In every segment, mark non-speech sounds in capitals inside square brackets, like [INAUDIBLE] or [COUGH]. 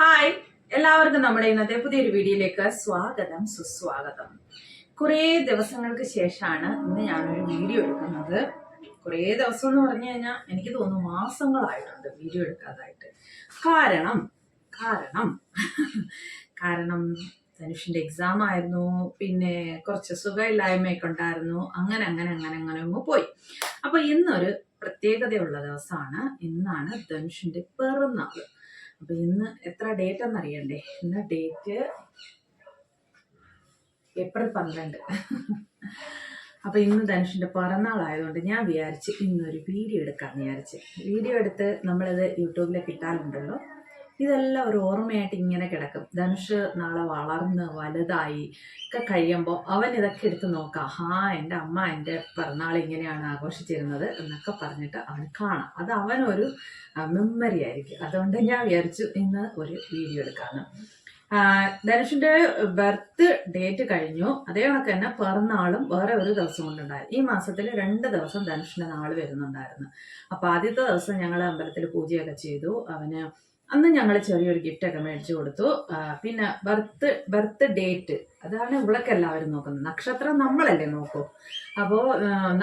Hi എല്ലാവർക്കും നമ്മുടെ ഇന്നത്തെ പുതിയൊരു വീഡിയോയിലേക്ക് സ്വാഗതം സുസ്വാഗതം. കുറേ ദിവസങ്ങൾക്ക് ശേഷമാണ് ഇന്ന് ഞാനൊരു വീഡിയോ എടുക്കുന്നത്. കുറേ ദിവസം എന്ന് പറഞ്ഞു കഴിഞ്ഞാൽ എനിക്ക് തോന്നുന്നു മാസങ്ങളായിട്ടുണ്ട് വീഡിയോ എടുക്കാതായിട്ട്. കാരണം കാരണം കാരണം ധനുഷിന്റെ എക്സാം ആയിരുന്നു പിന്നെ കുറച്ച് സുഖമില്ലായ്മയൊക്കെ ഉണ്ടായിരുന്നു. അങ്ങനെ അങ്ങനെ അങ്ങനെ അങ്ങനെ അങ്ങ് പോയി. അപ്പൊ ഇന്നൊരു പ്രത്യേകതയുള്ള ദിവസമാണ്. ഇന്നാണ് ധനുഷിന്റെ പിറന്നാൾ. അപ്പൊ ഇന്ന് എത്ര ഡേറ്റ് എന്നറിയണ്ടേ? ഇന്ന് ഡേറ്റ് ഏപ്രിൽ പന്ത്രണ്ട്. അപ്പൊ ഇന്ന് ധനുഷിന്റെ പിറന്നാളായതുകൊണ്ട് ഞാൻ വിചാരിച്ച് ഇന്നൊരു വീഡിയോ എടുക്കാന്ന് വിചാരിച്ച്. വീഡിയോ എടുത്ത് നമ്മളിത് യൂട്യൂബിലേക്ക് ഇട്ടാലുണ്ടല്ലോ ഇതെല്ലാം ഒരു ഓർമ്മയായിട്ട് ഇങ്ങനെ കിടക്കും. ധനുഷ് നാളെ വളർന്ന് വലുതായി ഒക്കെ കഴിയുമ്പോൾ അവൻ ഇതൊക്കെ എടുത്ത് നോക്കാം. ഹാ എന്റെ അമ്മ എന്റെ പിറന്നാൾ ഇങ്ങനെയാണ് ആഘോഷിച്ചിരുന്നത് എന്നൊക്കെ പറഞ്ഞിട്ട് അവൻ കാണാം. അത് അവനൊരു മെമ്മറി ആയിരിക്കും. അതുകൊണ്ട് ഞാൻ വിചാരിച്ചു ഇന്ന് ഒരു വീഡിയോ എടുക്കാമെന്ന് ധനുഷിന്റെ ബർത്ത് ഡേറ്റ് കഴിഞ്ഞു. അതേ കണക്ക് തന്നെ പിറന്നാളും വേറെ ഒരു ദിവസം കൊണ്ടുണ്ടായിരുന്നു. ഈ മാസത്തിൽ രണ്ട് ദിവസം ധനുഷിന്റെ നാൾ വരുന്നുണ്ടായിരുന്നു. അപ്പോൾ ആദ്യത്തെ ദിവസം ഞങ്ങൾ അമ്പലത്തിൽ പൂജയൊക്കെ ചെയ്തു. അവന് അന്ന് ഞങ്ങൾ ചെറിയൊരു ഗിഫ്റ്റ് ഒക്കെ മേടിച്ചു കൊടുത്തു. പിന്നെ ബർത്ത് ബർത്ത് ഡേറ്റ് അതാണ് ഇവിളൊക്കെ എല്ലാവരും നോക്കുന്നത്. നക്ഷത്രം നമ്മളല്ലേ നോക്കൂ. അപ്പോൾ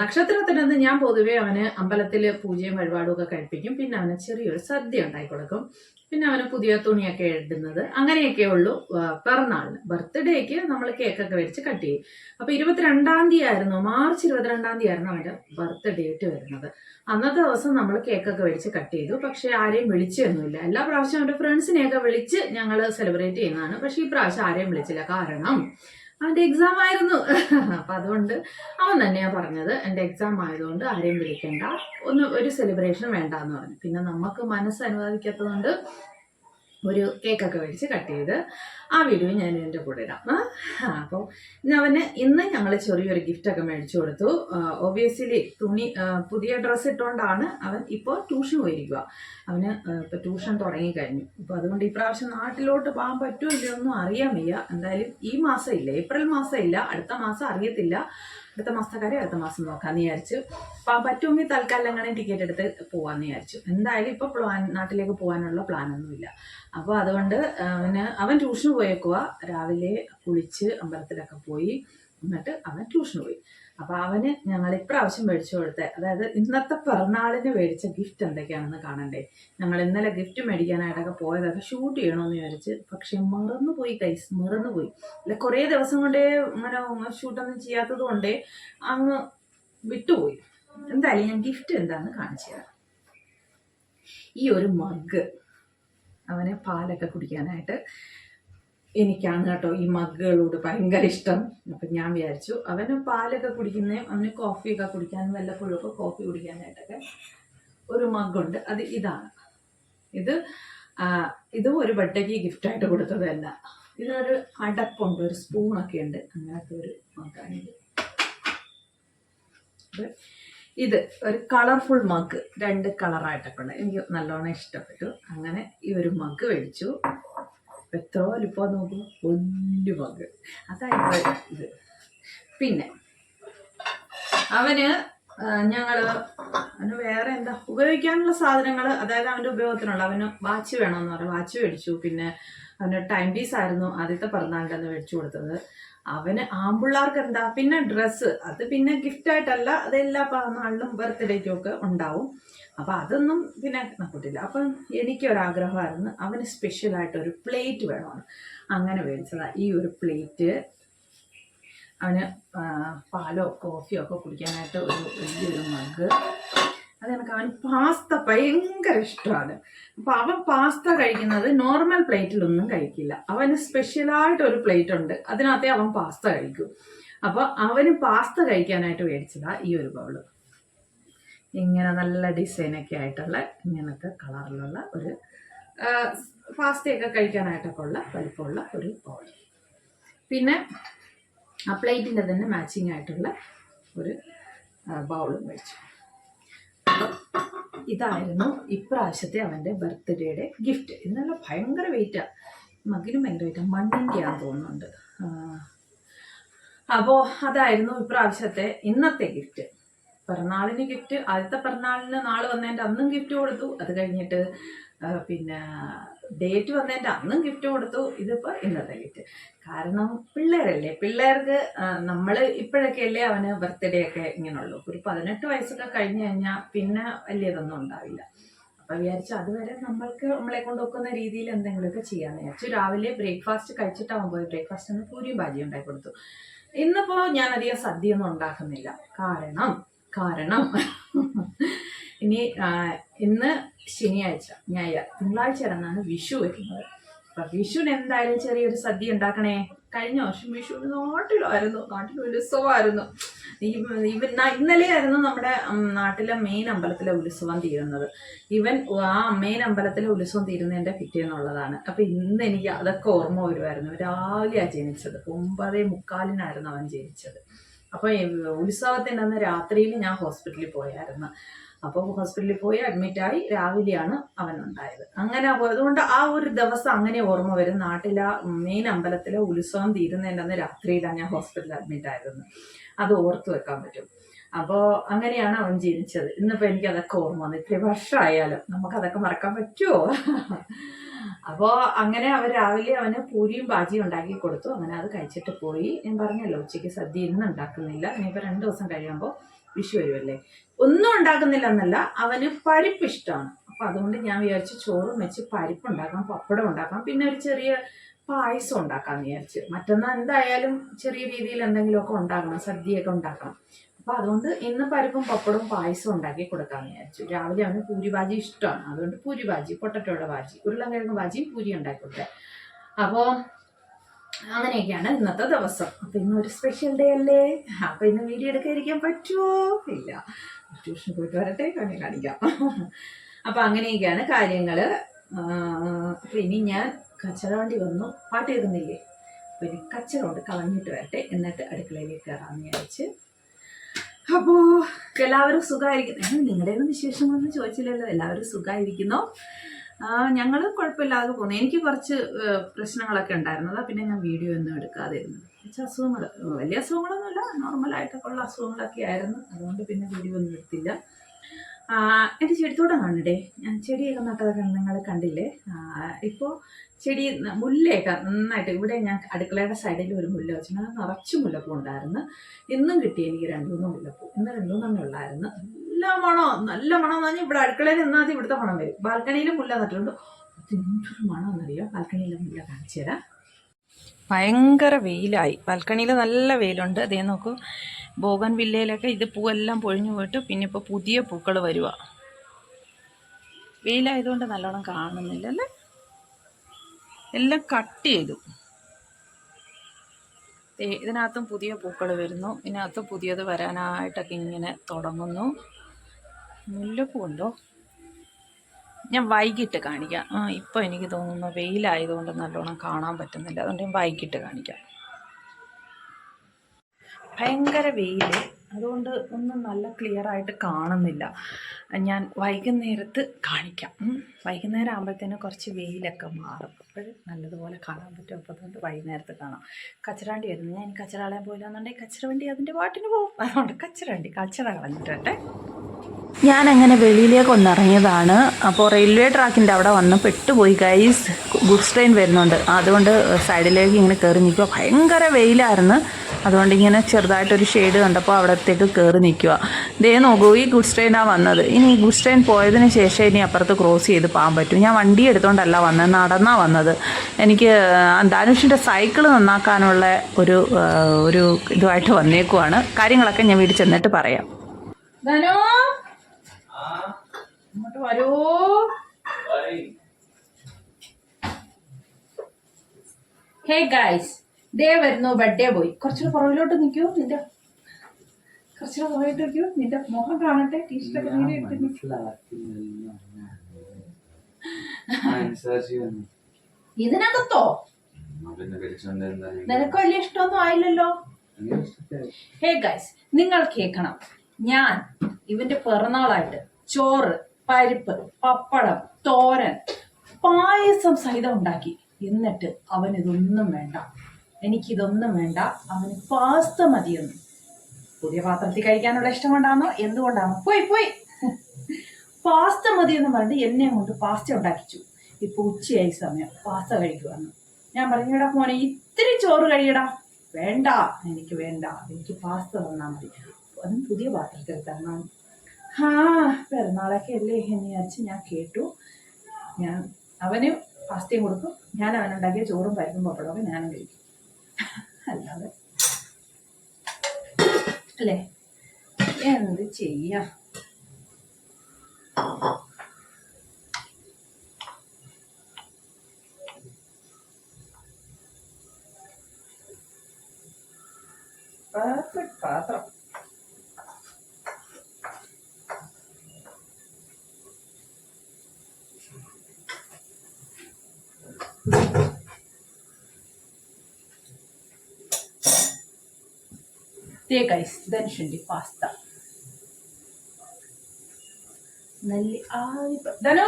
നക്ഷത്രത്തിനൊന്ന് ഞാൻ പൊതുവേ അവന് അമ്പലത്തിൽ പൂജയും വഴിപാടും ഒക്കെ കഴിപ്പിക്കും. പിന്നെ അവന് ചെറിയൊരു സദ്യ ഉണ്ടാക്കി കൊടുക്കും. പിന്നെ അവന് പുതിയ തുണിയൊക്കെ ഇടുന്നത്. അങ്ങനെയൊക്കെ ഉള്ളൂ പിറന്നാളിന്. ബർത്ത്ഡേക്ക് നമ്മൾ കേക്കൊക്കെ വെച്ച് കട്ട് ചെയ്യും. അപ്പൊ ഇരുപത്തിരണ്ടാം തീയതി ആയിരുന്നു മാർച്ച് ഇരുപത്തിരണ്ടാം തീയതി ആയിരുന്നു അവന്റെ ബർത്ത് ഡേറ്റ് വരുന്നത്. അന്നത്തെ ദിവസം നമ്മൾ കേക്കൊക്കെ വെച്ച് കട്ട് ചെയ്തു. പക്ഷെ ആരെയും വിളിച്ചൊന്നുമില്ല. എല്ലാ പ്രാവശ്യം അവന്റെ ഫ്രണ്ട്സിനെയൊക്കെ വിളിച്ച് ഞങ്ങൾ സെലിബ്രേറ്റ് ചെയ്യുന്നതാണ്. പക്ഷെ ഈ പ്രാവശ്യം ആരെയും വിളിച്ചില്ല. കാരണം അവന്റെ എക്സാം ആയിരുന്നു. അപ്പൊ അതുകൊണ്ട് അവൻ തന്നെയാ പറഞ്ഞത്. എന്റെ എക്സാം ആയതുകൊണ്ട് ആരെയും വിളിക്കണ്ട. ഒന്ന് ഒരു സെലിബ്രേഷൻ വേണ്ട എന്ന് പറഞ്ഞു. പിന്നെ നമുക്ക് മനസ്സ് അനുവദിക്കാത്തതുകൊണ്ട് ഒരു കേക്കൊക്കെ മേടിച്ച് കട്ട് ചെയ്ത് ആ വീഡിയോ ഞാൻ എന്റെ കൂടെ ഇടാം. അപ്പോൾ അവന് ഇന്ന് ഞങ്ങൾ ചെറിയൊരു ഗിഫ്റ്റൊക്കെ മേടിച്ചു കൊടുത്തു. ഒബിയസ്ലി തുണി പുതിയ ഡ്രസ്സ് ഇട്ടുകൊണ്ടാണ് അവൻ ഇപ്പോൾ ട്യൂഷൻ പോയിരിക്കുക അവന് ഇപ്പോൾ ട്യൂഷൻ തുടങ്ങിക്കഴിഞ്ഞു അപ്പോൾ അതുകൊണ്ട് ഈ പ്രാവശ്യം നാട്ടിലോട്ട് പോകാൻ പറ്റുമോ ഇല്ലയോ ഒന്നും അറിയാൻ വയ്യ. എന്തായാലും ഈ മാസം ഇല്ല. ഏപ്രിൽ മാസം ഇല്ല. അടുത്ത മാസം അറിയത്തില്ല. അടുത്ത മാസത്തെ കാര്യം അടുത്ത മാസം നോക്കാമെന്ന് വിചാരിച്ചു. അപ്പം പറ്റുമെങ്കിൽ തൽക്കാലം അങ്ങനെ ടിക്കറ്റ് എടുത്ത് പോകാമെന്ന് വിചാരിച്ചു. എന്തായാലും ഇപ്പോൾ പ്ലാൻ നാട്ടിലേക്ക് പോകാനുള്ള പ്ലാനൊന്നുമില്ല അപ്പോൾ അതുകൊണ്ട് അവന് അവൻ ട്യൂഷന് പോയേക്കുക രാവിലെ കുളിച്ച് അമ്പലത്തിലൊക്കെ പോയി. എന്നിട്ട് അവൻ ട്യൂഷന് പോയി. അപ്പൊ അവന് ഞങ്ങൾ ഇപ്രാവശ്യം മേടിച്ചു കൊടുത്ത. അതായത് ഇന്നത്തെ പിറന്നാളിന് മേടിച്ച ഗിഫ്റ്റ് എന്തൊക്കെയാണെന്ന് കാണണ്ടേ. ഞങ്ങൾ ഇന്നലെ ഗിഫ്റ്റ് മേടിക്കാനായിട്ടൊക്കെ പോയതൊക്കെ ഷൂട്ട് ചെയ്യണമെന്ന് വിചാരിച്ച് പക്ഷെ മറന്നുപോയി കൈസ് മറന്നുപോയി അല്ല കുറേ ദിവസം കൊണ്ടേ അങ്ങനെ ഷൂട്ടൊന്നും ചെയ്യാത്തത് കൊണ്ടേ അങ്ങ് വിട്ടുപോയി. എന്തായാലും ഞാൻ ഗിഫ്റ്റ് എന്താന്ന് കാണിച്ചു തരാം. ഈ ഒരു മഗ് അവനെ പാലൊക്കെ കുടിക്കാനായിട്ട് എനിക്കാണ് കേട്ടോ ഈ മഗ്ഗുകളോട് ഭയങ്കര ഇഷ്ടം. അപ്പം ഞാൻ വിചാരിച്ചു അവന് പാലൊക്കെ കുടിക്കുന്നതും അവന് കോഫിയൊക്കെ കുടിക്കാനും വല്ലപ്പോഴൊക്കെ കോഫി കുടിക്കാനായിട്ടൊക്കെ ഒരു മഗ്ഗുണ്ട്. അത് ഇതാണ്. ഇത് ഇത് ഒരു ബർത്ത്ഡേക്ക് ഗിഫ്റ്റായിട്ട് കൊടുത്തതല്ല. ഇതൊരു അടപ്പുണ്ട് ഒരു സ്പൂണൊക്കെ ഉണ്ട്. അങ്ങനത്തെ ഒരു മഗ്ഗാണിത്. ഇത് ഒരു കളർഫുൾ മഗ് രണ്ട് കളറായിട്ടൊക്കെ ഉണ്ട് എനിക്ക് നല്ലോണം ഇഷ്ടപ്പെട്ടു. അങ്ങനെ ഈ ഒരു മഗ് മേടിച്ചു. എത്ര വലിപ്പം നോക്കും വലിയ പങ്ക്. അതായത് ഇത്. പിന്നെ അവന് ഞങ്ങൾ അവന് വേറെ എന്താ ഉപയോഗിക്കാനുള്ള സാധനങ്ങൾ അതായത് അവന്റെ ഉപയോഗത്തിനുള്ള അവന് വാച്ച് വേണമെന്ന് പറഞ്ഞു. വാച്ച് മേടിച്ചു. പിന്നെ അവന് ടൈം പീസ് ആയിരുന്നു ആദ്യത്തെ പിറന്നാളിന്റെ അന്ന് മേടിച്ചു കൊടുത്തത്. അവന് ആമ്പിള്ളാർക്ക് എന്താ പിന്നെ ഡ്രസ്സ് അത് പിന്നെ ഗിഫ്റ്റ് ആയിട്ടല്ല. അത് എല്ലാ പിറന്നാളിലും ബർത്ത്ഡേക്കും ഒക്കെ ഉണ്ടാവും. അപ്പൊ അതൊന്നും പിന്നെ നോക്കിട്ടില്ല അപ്പം എനിക്കൊരാഗ്രഹമായിരുന്നു. അവന് സ്പെഷ്യലായിട്ട് ഒരു പ്ലേറ്റ് വേണമെന്ന് അങ്ങനെ മേടിച്ചതാ. ഈ ഒരു പ്ലേറ്റ് അവന് പാലോ കോഫിയോ ഒക്കെ കുടിക്കാനായിട്ട് ഒരു വലിയൊരു മഗ് അത് കണക്ക് അവൻ പാസ്ത ഭയങ്കര ഇഷ്ടമാണ് അപ്പൊ അവൻ പാസ്ത കഴിക്കുന്നത് നോർമൽ പ്ലേറ്റിലൊന്നും കഴിക്കില്ല. അവന് സ്പെഷ്യലായിട്ട് ഒരു പ്ലേറ്റ് ഉണ്ട്. അതിനകത്തേ അവൻ പാസ്ത കഴിക്കും. അപ്പൊ അവന് പാസ്ത കഴിക്കാനായിട്ട് മേടിച്ചതാ ഈ ഒരു ബൗൾ ഇങ്ങനെ നല്ല ഡിസൈനൊക്കെ ആയിട്ടുള്ള ഇങ്ങനത്തെ കളറിലുള്ള ഒരു പാസ്തയൊക്കെ കഴിക്കാനായിട്ടൊക്കെ ഉള്ള വലിപ്പമുള്ള ഒരു ബൗൾ പിന്നെ ആ പ്ലേറ്റിന്റെ തന്നെ മാച്ചിങ് ആയിട്ടുള്ള ഒരു ബൗളും മേടിച്ചു. ഇതായിരുന്നു ഇപ്രാവശ്യത്തെ അവന്റെ ബർത്ത്ഡേയുടെ ഗിഫ്റ്റ്. ഇന്നല്ല ഭയങ്കര വെയിറ്റാണ് മകനും ഭയങ്കര വെയിറ്റാണ് മണ്ണിന്റെയാണെന്ന് തോന്നുന്നുണ്ട്. അപ്പോൾ അതായിരുന്നു ഇപ്രാവശ്യത്തെ ഇന്നത്തെ ഗിഫ്റ്റ്. പിറന്നാളിന് ഗിഫ്റ്റ് ആദ്യത്തെ പിറന്നാളിന് നാൾ വന്നതിന്റെ അന്നും ഗിഫ്റ്റ് കൊടുത്തു. അത് കഴിഞ്ഞിട്ട് പിന്നെ ഡേറ്റ് വന്നതിന്റെ അന്നും ഗിഫ്റ്റ് കൊടുത്തു. ഇതിപ്പോൾ ഇന്നത്തെ ഗിഫ്റ്റ് കാരണം പിള്ളേരല്ലേ? പിള്ളേർക്ക് നമ്മൾ ഇപ്പോഴൊക്കെ അല്ലേ അവന് ബർത്ത്ഡേ ഒക്കെ ഇങ്ങനെയുള്ളൂ. ഒരു പതിനെട്ട് വയസ്സൊക്കെ കഴിഞ്ഞ് കഴിഞ്ഞാൽ പിന്നെ വലിയതൊന്നും ഉണ്ടാവില്ല. അപ്പം വിചാരിച്ചു അതുവരെ നമ്മൾക്ക് നമ്മളെ കൊണ്ട് ഒക്കുന്ന രീതിയിൽ എന്തെങ്കിലുമൊക്കെ ചെയ്യാമെന്ന് വിചാരിച്ചു. രാവിലെ ബ്രേക്ക്ഫാസ്റ്റ് കഴിച്ചിട്ടാകുമ്പോൾ പോയി ബ്രേക്ക്ഫാസ്റ്റ് ഒന്ന് പൂരിയും ഭാജിയും ഉണ്ടാക്കി കൊടുത്തു. ഇന്നിപ്പോൾ ഞാനധികം സദ്യ ഒന്നും ഉണ്ടാക്കുന്നില്ല. കാരണം കാരണം ഇനി ഇന്ന് ശനിയാഴ്ച ഞായർ തിങ്കളാഴ്ച ഇടന്നാണ് വിഷു വരുന്നത്. അപ്പൊ വിഷുവിന് എന്തായാലും ചെറിയൊരു സദ്യ ഉണ്ടാക്കണേ. കഴിഞ്ഞ വർഷം വിഷുവിന് നാട്ടിലായിരുന്നു. നാട്ടിൽ ഉത്സവമായിരുന്നു. ഇവൻ ഇന്നലെയായിരുന്നു നമ്മുടെ നാട്ടിലെ മെയിൻ അമ്പലത്തിലെ ഉത്സവം തീരുന്നത്. ഇവൻ ആ മെയിൻ അമ്പലത്തിലെ ഉത്സവം തീരുന്നതിന്റെ പിറ്റേന്നുള്ളതാണ് അപ്പൊ ഇന്ന് എനിക്ക് അതൊക്കെ ഓർമ്മ വരുമായിരുന്നു രാവിലെയാണ് ജനിച്ചത്. ഒമ്പതേ മുക്കാലിനായിരുന്നു അവൻ ജനിച്ചത്. അപ്പൊ ഉത്സവത്തിന്റെ അന്ന് രാത്രിയിൽ ഞാൻ ഹോസ്പിറ്റലിൽ പോയായിരുന്നു. അപ്പോൾ ഹോസ്പിറ്റലിൽ പോയി അഡ്മിറ്റായി രാവിലെയാണ് അവൻ ഉണ്ടായത് അങ്ങനെ അതുകൊണ്ട് ആ ഒരു ദിവസം അങ്ങനെ ഓർമ്മ വരും. നാട്ടിലെ മെയിൻ അമ്പലത്തിലെ ഉത്സവം തീരുന്നതിന്റെ രാത്രിയിലാണ് ഞാൻ ഹോസ്പിറ്റലിൽ അഡ്മിറ്റ് ആയിരുന്നു അത് ഓർത്തു വെക്കാൻ പറ്റും. അപ്പോൾ അങ്ങനെയാണ് അവൻ ജനിച്ചത് ഇന്നിപ്പോൾ എനിക്ക് അതൊക്കെ ഓർമ്മ വന്നു. ഇത്രയും വർഷമായാലും നമുക്കതൊക്കെ മറക്കാൻ പറ്റുമോ അപ്പോൾ അങ്ങനെ അവർ രാവിലെ അവന് പൂരിയും ബാജിയും ഉണ്ടാക്കി കൊടുത്തു. അങ്ങനെ അത് കഴിച്ചിട്ട് പോയി. ഞാൻ പറഞ്ഞല്ലോ ഉച്ചയ്ക്ക് സദ്യ ഇന്ന് ഉണ്ടാക്കുന്നില്ല. ഇനിയിപ്പോൾ രണ്ട് ദിവസം കഴിയുമ്പോൾ വിഷു വരുമല്ലേ ഒന്നും ഉണ്ടാക്കുന്നില്ല എന്നല്ല അവന് പരിപ്പ് ഇഷ്ടമാണ് അപ്പം അതുകൊണ്ട് ഞാൻ വിചാരിച്ചു ചോറും വെച്ച് പരിപ്പ് ഉണ്ടാക്കാം പപ്പടം ഉണ്ടാക്കാം. പിന്നെ ഒരു ചെറിയ പായസം ഉണ്ടാക്കാമെന്ന് വിചാരിച്ച്. മറ്റന്നാൾ എന്തായാലും ചെറിയ രീതിയിൽ എന്തെങ്കിലുമൊക്കെ ഉണ്ടാക്കണം സദ്യയൊക്കെ ഉണ്ടാക്കണം. അപ്പം അതുകൊണ്ട് ഇന്ന് പരിപ്പും പപ്പടവും പായസം ഉണ്ടാക്കി കൊടുക്കാമെന്ന് വിചാരിച്ചു. രാവിലെ അവന് പൂരി ഭാജി ഇഷ്ടമാണ്. അതുകൊണ്ട് പൂരി ഭാജി പൊട്ടറ്റോയുടെ ഭാജി ഉരുളൻകിഴങ്ങ് ഭാജിയും പൂരി ഉണ്ടാക്കി കൊടുത്തേ. അപ്പോൾ അങ്ങനെയൊക്കെയാണ് ഇന്നത്തെ ദിവസം. അപ്പം ഇന്ന് ഒരു സ്പെഷ്യൽ ഡേ അല്ലേ? അപ്പം ഇന്ന് വീഡിയോ എടുക്കാതിരിക്കാൻ പറ്റുമോ ഇല്ല. ട്യൂഷൻ പോയിട്ട് വരട്ടെ കണ്ണി കാണിക്കാം. അപ്പം അങ്ങനെയൊക്കെയാണ് കാര്യങ്ങൾ അപ്പം ഇനി ഞാൻ കച്ചറവണ്ടി വന്നു. പാട്ട് കേൾക്കുന്നില്ലേ? അപ്പം ഇനി കച്ചറോണ്ട് കളഞ്ഞിട്ട് വരട്ടെ. എന്നിട്ട് അടുക്കളയിലേക്ക് കയറാമെന്ന് വിചാരിച്ച്. അപ്പോ എല്ലാവരും സുഖമായിരിക്കുന്നു. നിങ്ങളുടെ വിശേഷങ്ങളൊന്നും ചോദിച്ചില്ലല്ലോ. എല്ലാവരും സുഖമായിരിക്കുന്നോ. ഞങ്ങൾ കുഴപ്പമില്ലാതെ പോകുന്നു എനിക്ക് കുറച്ച് പ്രശ്നങ്ങളൊക്കെ ഉണ്ടായിരുന്നു. അതാ പിന്നെ ഞാൻ വീഡിയോ ഒന്നും എടുക്കാതെ ഇരുന്നു കുറച്ച് അസുഖങ്ങൾ വലിയ അസുഖങ്ങളൊന്നുമില്ല. നോർമലായിട്ടൊക്കെ ഉള്ള അസുഖങ്ങളൊക്കെ ആയിരുന്നു. അതുകൊണ്ട് പിന്നെ വീഡിയോ ഒന്നും എടുത്തില്ല. എന്റെ ചെടിത്തോട്ടം കാണണ്ടേ ഞാൻ ചെടിയൊക്കെ നട്ടതൊക്കെ നിങ്ങൾ കണ്ടില്ലേ? ഇപ്പോൾ ചെടി മുല്ലയൊക്കെ നന്നായിട്ട് ഇവിടെ ഞാൻ അടുക്കളയുടെ സൈഡിൽ ഒരു മുല്ല വെച്ചിട്ടുണ്ട്. അത് നിറച്ച് മുല്ലപ്പൂ ഉണ്ടായിരുന്നു. ഇന്നും കിട്ടി എനിക്ക് രണ്ടു മൂന്ന് മുല്ലപ്പൂ. ഇന്ന് രണ്ടു മൂന്നെണ്ണം ഉള്ളായിരുന്നു. നല്ല മണോ നല്ല മണം എന്ന് പറഞ്ഞാൽ ഇവിടെ അടുക്കളയിൽ നിന്നാദ്യം ഇവിടുത്തെ മണം വരും. ബാൽക്കണിയിലും മുല്ല നട്ടിട്ടുണ്ട്. എന്തൊരു മണം എന്നറിയോ? ബാൽക്കണിയിലെ മുല്ല കാണിച്ചു തരാം. ഭയങ്കര വെയിലായി. ബാൽക്കണിയിൽ നല്ല വെയിലുണ്ട്. അതേ നോക്കൂ. ബോഗൻ വില്ലയിലൊക്കെ ഇത് പൂവെല്ലാം പൊഴിഞ്ഞു പോയിട്ട് പിന്നെ ഇപ്പോൾ പുതിയ പൂക്കൾ വരുക വെയിലായതുകൊണ്ട് നല്ലോണം കാണുന്നില്ല അല്ലേ എല്ലാം കട്ട് ചെയ്തു. ഇതിനകത്തും പുതിയ പൂക്കൾ വരുന്നു. ഇതിനകത്ത് പുതിയത് വരാനായിട്ടൊക്കെ ഇങ്ങനെ തുടങ്ങുന്നു. മുല്ലപ്പൂ ഉണ്ടോ? ഞാൻ വൈകിട്ട് കാണിക്കാം. ആ ഇപ്പോൾ എനിക്ക് തോന്നുന്നു വെയിലായതുകൊണ്ട് നല്ലോണം കാണാൻ പറ്റുന്നില്ല. അതുകൊണ്ട് ഞാൻ വൈകിട്ട് കാണിക്കാം. ഭയങ്കര വെയിൽ അതുകൊണ്ട് ഒന്നും നല്ല ക്ലിയർ ആയിട്ട് കാണുന്നില്ല. ഞാൻ വൈകുന്നേരത്ത് കാണിക്കാം. വൈകുന്നേരം ആകുമ്പോഴത്തേനും കുറച്ച് വെയിലൊക്കെ മാറും. അപ്പോൾ നല്ലതുപോലെ കാണാൻ പറ്റും. അപ്പോൾ അതുകൊണ്ട് വൈകുന്നേരത്ത് കാണാം. കച്ചറാണ്ടി വരുന്നു. ഞാൻ കച്ചറാളെ പോയില്ലാന്നുണ്ടെങ്കിൽ കച്ചറ വണ്ടി അതിന്റെ പാട്ടിന് പോകും അതുകൊണ്ട് കച്ചറാണ്ടി കച്ചറ കളഞ്ഞിട്ടെ ഞാൻ അങ്ങനെ വെളിയിലേക്ക് ഒന്ന് ഇറങ്ങിയതാണ് അപ്പോൾ റെയിൽവേ ട്രാക്കിന്റെ അവിടെ വന്ന് പെട്ടുപോയി ഗൈസ് ഗുഡ്സ് ട്രെയിൻ വരുന്നുണ്ട്. അതുകൊണ്ട് സൈഡിലേക്ക് ഇങ്ങനെ കയറി നിൽക്കുക ഭയങ്കര വെയിലായിരുന്നു. അതുകൊണ്ട് ഇങ്ങനെ ചെറുതായിട്ടൊരു ഷെയ്ഡ് കണ്ടപ്പോൾ അവിടത്തേക്ക് കയറി നിൽക്കുക ദേ നോക്കൂ ഈ ഗുഡ്സ് ട്രെയിനാണ് വന്നത്. ഇനി ഈ ഗുഡ്സ് ട്രെയിൻ പോയതിന് ശേഷം ഇനി അപ്പുറത്ത് ക്രോസ് ചെയ്ത് പോകാൻ പറ്റും. ഞാൻ വണ്ടി എടുത്തുകൊണ്ടല്ല വന്നത് നടന്നാണ് വന്നത്. എനിക്ക് ധനുഷിന്റെ സൈക്കിൾ നന്നാക്കാനുള്ള ഒരു ഒരു ഇതുമായിട്ട് വന്നേക്കുവാണ്. കാര്യങ്ങളൊക്കെ ഞാൻ വീട്ടിൽ ചെന്നിട്ട് പറയാം. ധനു? ഇങ്ങോട്ട് വരൂ. ഹേ ഗൈസ് ദേ വരുന്നു ബർത്ത്ഡേ പോയി. കുറച്ചുകൂടെ പുറകിലോട്ട് നിൽക്കൂ നിന്റെ. കുറച്ചുകൂടെ പുറകിലോട്ട് നിൽക്കൂ നിന്റെ മുഖം കാണട്ടെ ടീഷർട്ടൊക്കെ നീടി. ഇതിനകത്തോ? നിനക്ക് വലിയ ഇഷ്ടമൊന്നും ആയില്ലല്ലോ. ഹേ ഗൈസ് നിങ്ങൾ കേൾക്കണം. ഞാൻ ഇവന്റെ പിറന്നാളായിട്ട് ചോറ് പരിപ്പ് പപ്പടം തോരൻ പായസം സഹിതം ഉണ്ടാക്കി. എന്നിട്ട് അവൻ ഇതൊന്നും വേണ്ട. എനിക്കിതൊന്നും വേണ്ട. അവന് പാസ്ത മതിയെന്ന്. പുതിയ പാത്രത്തിൽ കഴിക്കാനുള്ള ഇഷ്ടം കൊണ്ടാണോ എന്തുകൊണ്ടാണോ? പോയി പോയി. പാസ്ത മതിയെന്ന് പറഞ്ഞിട്ട് എന്നെ കൊണ്ട് പാസ്ത ഉണ്ടാക്കിച്ചു. ഇപ്പൊ ഉച്ചയായി സമയം. പാസ്ത കഴിക്കുവാന്ന്. ഞാൻ പറഞ്ഞടാ മോനെ ഇത്തിരി ചോറ് കഴിയടാ. വേണ്ട എനിക്ക് വേണ്ട. എനിക്ക് പാസ്ത തന്നാൽ മതി. അതും പുതിയ പാത്രത്തിൽ തന്നാൽ ഹാ പിറന്നാളൊക്കെ അല്ലേ? എന്ന് വിചാരിച്ച് ഞാൻ കേട്ടു. ഞാൻ അവന് പാസ്തയും കൊടുക്കും. ഞാൻ അവനുണ്ടാക്കിയ ചോറും പരിപ്പും പപ്പടമൊക്കെ ഞാനും കഴിക്കും. അല്ലാതെ അല്ലേ എന്ത് ചെയ്യാം പെർഫെക്റ്റ് പാത്രം ദേ ഗൈസ് ധനുഷിന്റെ പാസ്ത നല്ല ആവി ധനു!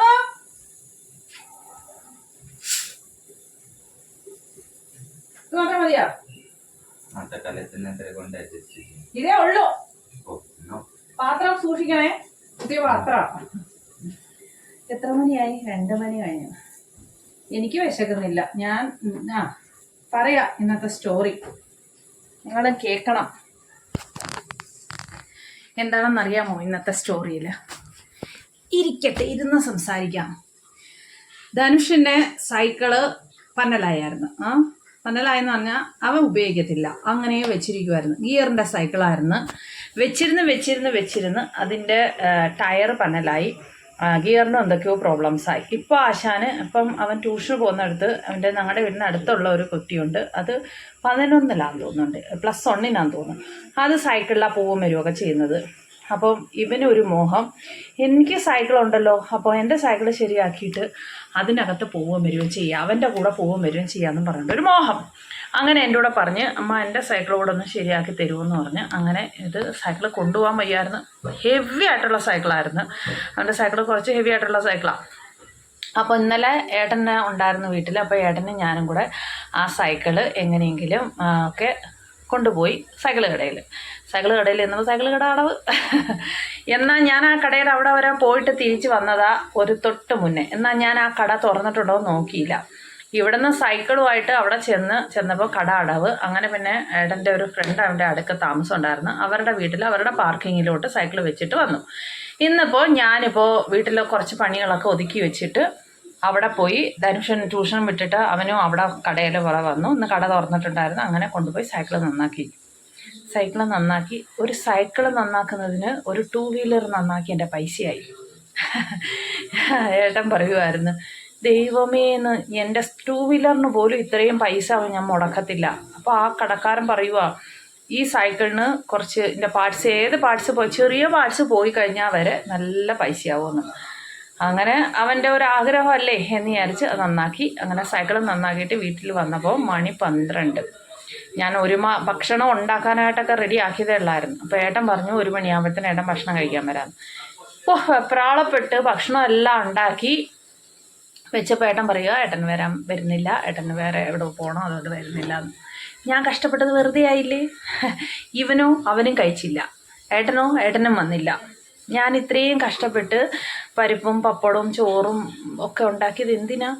മാത്രം മതിയോ? ഇതേ ഉള്ളൂ. പാത്രം സൂക്ഷിക്കണേ. പുതിയ പാത്രം. എത്ര മണിയായി? രണ്ട് മണി കഴിഞ്ഞു. എനിക്ക് വിശക്കുന്നില്ല. ഞാൻ ആ പറയാ ഇന്നത്തെ സ്റ്റോറി നിങ്ങളും കേൾക്കണം. എന്താണെന്നറിയാമോ ഇന്നത്തെ സ്റ്റോറിയിൽ ഇരിക്കട്ടെ ഇരുന്ന് സംസാരിക്കാം. ധനുഷിന്റെ സൈക്കിൾ പന്നലായിരുന്നു. ആ പന്നലായെന്ന് പറഞ്ഞാൽ അവൻ ഉപയോഗിക്കത്തില്ല. അങ്ങനെ വെച്ചിരിക്കുമായിരുന്നു ഗിയറിന്റെ സൈക്കിളായിരുന്നു. വെച്ചിരുന്ന് വെച്ചിരുന്ന് വെച്ചിരുന്ന് അതിന്റെ ടയർ പന്നലായി. ഗിയറിന് എന്തൊക്കെയോ പ്രോബ്ലംസ് ആയി. ഇപ്പോൾ ആശാന് ഇപ്പം അവൻ ട്യൂഷന് പോകുന്നിടത്ത് അവന്റെ ഞങ്ങളുടെ വീടിന് അടുത്തുള്ള ഒരു കുട്ടിയുണ്ട്. അത് പതിനൊന്നിലാന്ന് തോന്നുന്നുണ്ട്. പ്ലസ് വണ്ണിനാന്ന് തോന്നുന്നു. അത് സൈക്കിളിലാണ് പോവും വരുമൊക്കെ ചെയ്യുന്നത്. അപ്പം ഇവന് ഒരു മോഹം. എനിക്ക് സൈക്കിൾ ഉണ്ടല്ലോ. അപ്പോൾ എന്റെ സൈക്കിൾ ശരിയാക്കിയിട്ട് അതിനകത്ത് പോവുകയും വരികയും ചെയ്യുക അവന്റെ കൂടെ പോവുകയും വരികയും ചെയ്യാമെന്നും പറഞ്ഞിട്ടുണ്ട് ഒരു മോഹം. അങ്ങനെ എന്റെ കൂടെ പറഞ്ഞ് അമ്മ എന്റെ സൈക്കിൾ കൂടെ ഒന്ന് ശരിയാക്കി തരുമെന്ന് പറഞ്ഞ് അങ്ങനെ ഇത് സൈക്കിൾ കൊണ്ടുപോകാൻ വയ്യായിരുന്നു. ഹെവി ആയിട്ടുള്ള സൈക്കിളായിരുന്നു അവന്റെ സൈക്കിൾ കുറച്ച് ഹെവി ആയിട്ടുള്ള സൈക്കിളാണ് അപ്പോൾ ഇന്നലെ ഏട്ടന് ഉണ്ടായിരുന്നു വീട്ടിൽ അപ്പോൾ ഏട്ടനും ഞാനും കൂടെ ആ സൈക്കിൾ എങ്ങനെയെങ്കിലും ഒക്കെ കൊണ്ടുപോയി സൈക്കിൾ കടയിൽ സൈക്കിൾ കടയിൽ എന്നപ്പോൾ സൈക്കിൾ കട അടവ്. എന്നാൽ ഞാൻ ആ കടയുടെ അവിടെ വരെ പോയിട്ട് തിരിച്ച് വന്നതാ ഒരു തൊട്ട് മുന്നേ. എന്നാൽ ഞാൻ ആ കട തുറന്നിട്ടുണ്ടോ നോക്കിയില്ല. ഇവിടുന്ന് സൈക്കിളുമായിട്ട് അവിടെ ചെന്ന് ചെന്നപ്പോൾ കട അടവ് അങ്ങനെ പിന്നെ ഏട്ടന്റെ ഒരു ഫ്രണ്ട് അവന്റെ അടുക്ക താമസം ഉണ്ടായിരുന്നു അവരുടെ വീട്ടിൽ അവരുടെ പാർക്കിങ്ങിലോട്ട് സൈക്കിൾ വെച്ചിട്ട് വന്നു. ഇന്നിപ്പോൾ ഞാനിപ്പോൾ വീട്ടിൽ കുറച്ച് പണികളൊക്കെ ഒതുക്കി വെച്ചിട്ട് അവിടെ പോയി ധനുഷൻ ട്യൂഷൻ വിട്ടിട്ട് അവനും അവിടെ കടയിൽ പുറ വന്നു. ഇന്ന് കട തുറന്നിട്ടുണ്ടായിരുന്നു. അങ്ങനെ കൊണ്ടുപോയി സൈക്കിൾ നന്നാക്കി. സൈക്കിൾ നന്നാക്കി. ഒരു സൈക്കിൾ നന്നാക്കുന്നതിന് ഒരു ടൂ വീലർ നന്നാക്കി എന്റെ പൈസയായി. ഏട്ടൻ പറയുമായിരുന്നു ദൈവമേന്ന് എന്റെ ടൂ വീലറിന് പോലും ഇത്രയും പൈസ ഞാൻ മുടക്കത്തില്ല. അപ്പോൾ ആ കടക്കാരൻ പറയുക ഈ സൈക്കിളിന് കുറച്ച് ഇതിന്റെ പാർട്സ് ഏത് പാർട്സ് പോയി ചെറിയ പാർട്സ് പോയി കഴിഞ്ഞാൽ വരെ നല്ല പൈസയാവുമെന്ന്. അങ്ങനെ അവന്റെ ഒരു ആഗ്രഹമല്ലേ എന്ന് വിചാരിച്ച് അത് നന്നാക്കി. അങ്ങനെ സൈക്കിൾ നന്നാക്കിയിട്ട് വീട്ടിൽ വന്നപ്പോൾ മണി പന്ത്രണ്ട്. ഞാൻ ഒരു മാ ഭക്ഷണം ഉണ്ടാക്കാനായിട്ടൊക്കെ റെഡി ആക്കിയതേ ഉള്ളായിരുന്നു. അപ്പോൾ ഏട്ടൻ പറഞ്ഞു ഒരു മണിയാകുമ്പോഴത്തേന് ഏട്ടൻ ഭക്ഷണം കഴിക്കാൻ വരാം അപ്പോൾ പ്രാളപ്പെട്ട് ഭക്ഷണം എല്ലാം ഉണ്ടാക്കി. വെച്ചപ്പോൾ ഏട്ടൻ പറയുക ഏട്ടൻ വരാൻ വരുന്നില്ല ഏട്ടന് വേറെ എവിടെ പോകണോ അതുകൊണ്ട് വരുന്നില്ല. ഞാൻ കഷ്ടപ്പെട്ടത് വെറുതെ ആയില്ലേ? ഇവനോ അവനും കഴിച്ചില്ല. ഏട്ടനോ ഏട്ടനും വന്നില്ല. ഞാൻ ഇത്രയും കഷ്ടപ്പെട്ട് പരിപ്പും പപ്പടവും ചോറും ഒക്കെ ഉണ്ടാക്കിയത് എന്തിനാ?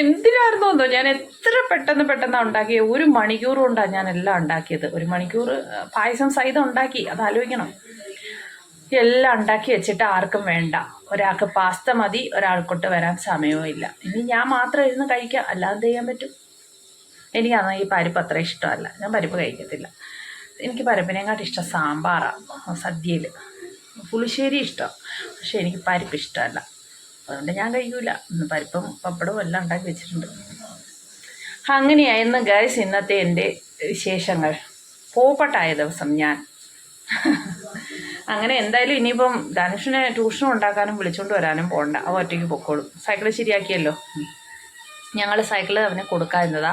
എന്തിനായിരുന്നോ എന്തോ ഞാൻ എത്ര പെട്ടെന്ന് പെട്ടെന്ന് ഉണ്ടാക്കിയത് ഒരു മണിക്കൂർ കൊണ്ടാണ് ഞാൻ എല്ലാം ഉണ്ടാക്കിയത്. ഒരു മണിക്കൂർ പായസം സഹിതം ഉണ്ടാക്കി. അത് ആലോചിക്കണം. എല്ലാം ഉണ്ടാക്കി വെച്ചിട്ട് ആർക്കും വേണ്ട. ഒരാൾക്ക് പാസ്ത മതി ഒരാൾക്കൊട്ട് വരാൻ സമയവും ഇല്ല. ഇനി ഞാൻ മാത്രം ഇരുന്ന് കഴിക്കാം അല്ലാതെ ചെയ്യാൻ പറ്റും? എനിക്ക് അന്ന് ഈ പരിപ്പ് അത്ര ഇഷ്ടമല്ല. ഞാൻ പരിപ്പ് കഴിക്കത്തില്ല. എനിക്ക് പരിപ്പിനെക്കാട്ടും ഇഷ്ടം സാമ്പാറാണ് സദ്യയിൽ പുളിശ്ശേരി ഇഷ്ടം പക്ഷേ എനിക്ക് പരിപ്പ് ഇഷ്ടമല്ല. അതുകൊണ്ട് ഞാൻ കഴിക്കൂല. ഇന്ന് പരിപ്പും പപ്പടവും എല്ലാം ഉണ്ടാക്കി വെച്ചിട്ടുണ്ട്. അങ്ങനെയായിരുന്നു ഗൈസ് ഇന്നത്തെ എന്റെ വിശേഷങ്ങൾ. പോപ്പട്ടായ ദിവസം ഞാൻ. [LAUGHS] അങ്ങനെ എന്തായാലും ഇനിയിപ്പം ധനുഷിനെ ട്യൂഷൻ ഉണ്ടാക്കാനും വിളിച്ചുകൊണ്ട് വരാനും പോകണ്ട അവ ഒറ്റയ്ക്ക് പൊക്കോളും. സൈക്കിൾ ശരിയാക്കിയല്ലോ? ഞങ്ങൾ സൈക്കിൾ അവന് കൊടുക്കാതിരുന്നതാ.